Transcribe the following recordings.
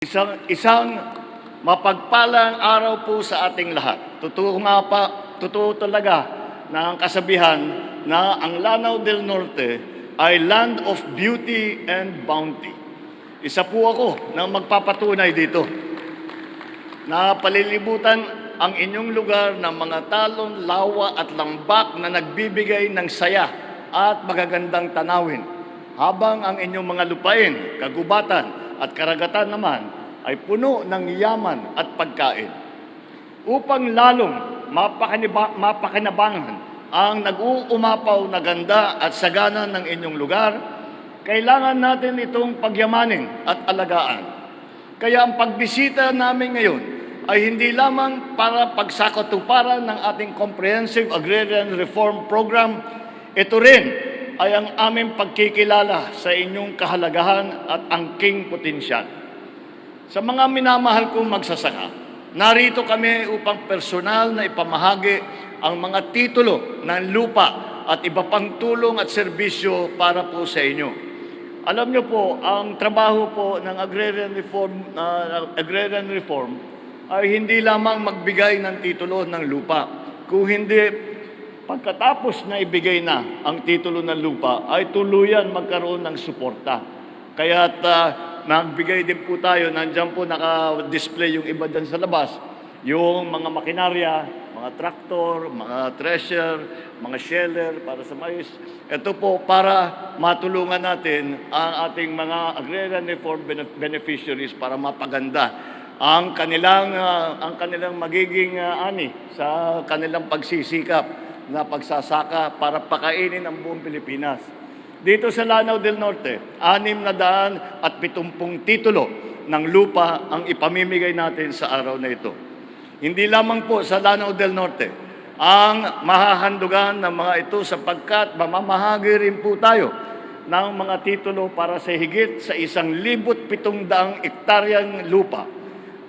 Isang, isang mapagpalang araw po sa ating lahat. Totoo nga pa, totoo talaga na ang kasabihan na ang Lanao del Norte ay land of beauty and bounty. Isa po ako na magpapatunay dito na palilibutan ang inyong lugar ng mga talon, lawa at lambak na nagbibigay ng saya at magagandang tanawin. Habang ang inyong mga lupain, kagubatan at karagatan naman ay puno ng yaman at pagkain. Upang lalong mapakinabangan ang nag-uumapaw na ganda at sagana ng inyong lugar, kailangan natin itong pagyamanin at alagaan. Kaya ang pagbisita namin ngayon ay hindi lamang para pagsakatuparan ng ating Comprehensive Agrarian Reform Program, ito rin ay ang aming pagkikilala sa inyong kahalagahan at angking potensyal. Sa mga minamahal kong magsasaka, narito kami upang personal na ipamahagi ang mga titulo ng lupa at iba pang tulong at serbisyo para po sa inyo. Alam niyo po, ang trabaho po ng agrarian reform, uh, agrarian reform ay hindi lamang magbigay ng titulo ng lupa, kung hindi pagkatapos na ibigay na ang titulo ng lupa ay tuluyan magkaroon ng suporta. Kaya uh, nagbigay din po tayo, nandiyan po naka-display yung iba dyan sa labas, yung mga makinarya, mga traktor, mga thresher, mga sheller para sa mais. Ito po para matulungan natin ang ating mga agrarian reform benef- beneficiaries para mapaganda ang kanilang ah, ang kanilang magiging ah, ani sa kanilang pagsisikap na pagsasaka para pakainin ang buong Pilipinas. Dito sa Lanao del Norte, anim na daan at pitumpung titulo ng lupa ang ipamimigay natin sa araw na ito. Hindi lamang po sa Lanao del Norte ang mahahandugan ng mga ito sapagkat mamamahagi rin po tayo ng mga titulo para sa higit sa isang libot pitong daang ektaryang lupa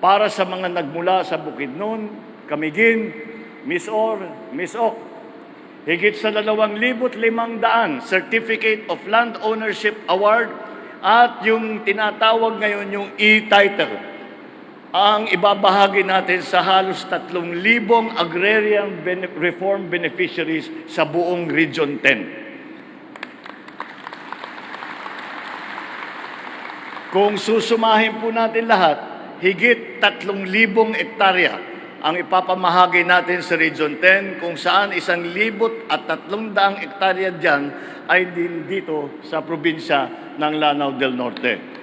para sa mga nagmula sa Bukidnon, Camiguin, Misor, Misok, higit sa 2,500 Certificate of Land Ownership Award at yung tinatawag ngayon yung e-title ang ibabahagi natin sa halos 3,000 agrarian bene- reform beneficiaries sa buong Region 10. Kung susumahin po natin lahat, higit 3,000 ektarya ang ipapamahagi natin sa Region 10 kung saan 1,000 at 300 ektarya dyan ay din dito sa probinsya ng Lanao del Norte.